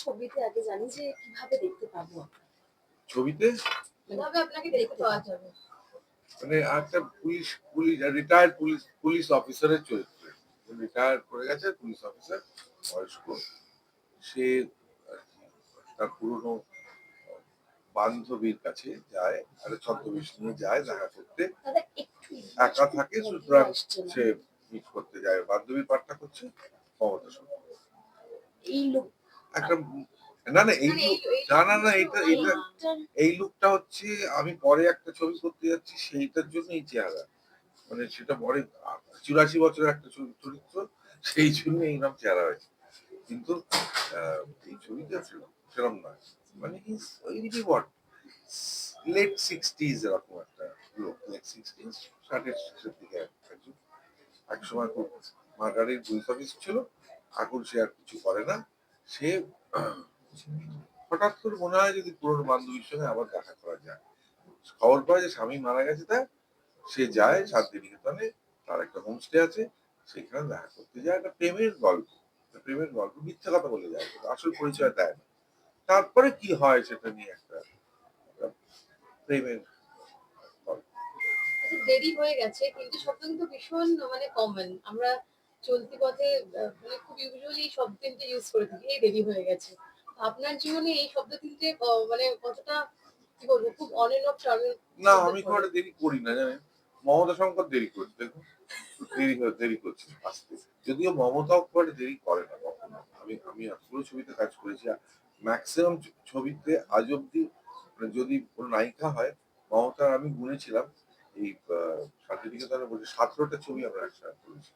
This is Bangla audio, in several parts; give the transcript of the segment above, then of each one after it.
ছবিতে আগে জানি যে কীভাবে দেখতে পাবো ছবিতে? কীভাবে আপনাকে দেখতে পাওয়া যাবে? মানে একটা police police retired police police অফিসারের চরিত্রে। রিটায়ার করে গেছে পুলিশ অফিসার বয়স্ক সে তার পুরনো বান্ধবীর কাছে যায় আর ছদ্মবেশ নিয়ে যায় দেখা করতে। একা থাকে সুতরাং সে মিট করতে যায়। বান্ধবীর পাঠটা করছে মমতা সরকার। এই লোক একটা না না এই মানে না না না এটা এটা এই লুকটা হচ্ছে আমি পরে একটা ছবি করতে যাচ্ছি সেইটার জন্য এই চেহারা। মানে সেটা পরে চুরাশি বছরের একটা চরি- চরিত্র সেই জন্য এইরকম চেহারা হয়েছে। কিন্তু এই ছবিটা সেরকম সেরকম নয়। মানে ওই হোয়াট লেট সিক্সটিজ এরকম একটা লোক লেট সিক্সটিজ ষাটের শেষের দিকে একজন এক সময় খুব মার্গারির পুলিশ অফিস ছিল। এখন সে আর কিছু করে না। সে হঠাৎ করে মনে হয় যদি পুরনো বান্ধবীর সঙ্গে আবার দেখা করা যায়। খবর পায় যে স্বামী মারা গেছে তার সে যায় শান্তিনিকেতনে, তার একটা হোমস্টে আছে, সেখানে দেখা করতে যায় একটা প্রেমের গল্প। প্রেমের গল্প, মিথ্যা কথা বলে যায় আসল পরিচয় দেয় না। তারপরে কি হয় সেটা নিয়ে একটা প্রেমের দেরি হয়ে গেছে, কিন্তু শব্দ কিন্তু ভীষণ মানে কমন আমরা চলতি পথে মানে খুব ইউজুয়ালি শব্দ তিনটে ইউজ করে থাকি এই দেরি হয়ে গেছে। আপনার জীবনে এই শব্দ তিনটে মানে কতটা কি বলব খুব অন এন্ড অফ না আমি খুব একটা দেরি করি না জানেন? মমতা শঙ্কর দেরি করছে দেখুন। দেরি দেরি করছে আসতে। যদিও মমতাও খুব একটা দেরি করে না কখনো। আমি আমি এতগুলো ছবিতে কাজ করেছি ম্যাক্সিমাম ছবিতে আজ অব্দি মানে যদি কোনো নায়িকা হয় মমতার আমি গুনেছিলাম এই আহ, শান্তিনিকেতনে বলছে সতেরোটা ছবি আমরা একসাথে করেছি।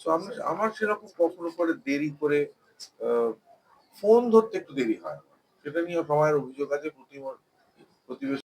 সো আমরা আমার সেরকম কখনো করে দেরি করে ফোন ধরতে একটু দেরি হয়। সেটা নিয়ে সবাই অভিযোগ আছে প্রতিবেশ